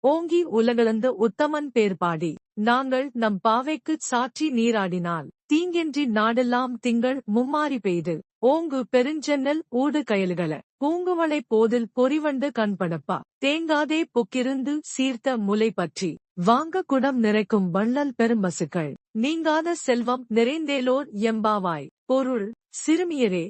ஓங்கி உலகளந்த உத்தமன் பேர் பாடி நாங்கள் நம் பாவைக்குச் சாற்றி நீராடினால் தீங்கின்றி நாடெல்லாம் திங்கள் மும்மாரி பெய்து. ஓங்கு பெருஞ்சென்னல் ஊடு கயல்கள. பூங்குவளை போதில் பொறிவண்டு கண்படப்பா. தேங்காதே பொக்கிருந்து சீர்த்த முலை பற்றி. வாங்க குடம் நிறைக்கும் வள்ளல் பெரும்பசுக்கள். நீங்காத செல்வம் நிறைந்தேலோர் எம்பாவாய். பொருள் சிறுமியரே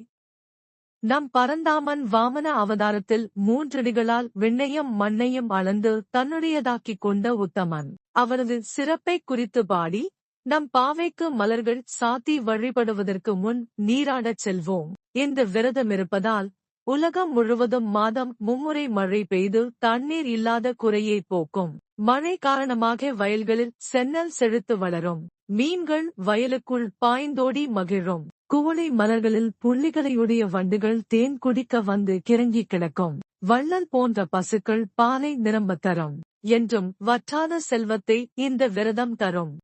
நம் பரந்தாமன் வாமன அவதாரத்தில் மூன்றடிகளால் விண்ணையும் மண்ணையும் அளந்து தன்னுடையதாக்கிக் கொண்ட உத்தமன். அவரது சிறப்பை குறித்து பாடி நம் பாவைக்கு மலர்கள் சாத்தி வழிபடுவதற்கு முன் நீராடச் செல்வோம் இந்த விரதமிருப்பதால் உலகம் முழுவதும் மாதம் மும்முறை மழை பெய்து தண்ணீர் இல்லாத குறையை போக்கும். மழை காரணமாக வயல்களில் சென்னல் செழித்து வளரும். மீன்கள் வயலுக்குள் பாய்ந்தோடி மகிழும். குவளை மலர்களில் புள்ளிகளையுடைய வண்டுகள் தேன் குடிக்க வந்து கிறங்கி கிடக்கும். வள்ளல் போன்ற பசுக்கள் பாலை நிரம்பத் தரும். என்றும் வற்றாத செல்வத்தை இந்த விரதம் தரும்.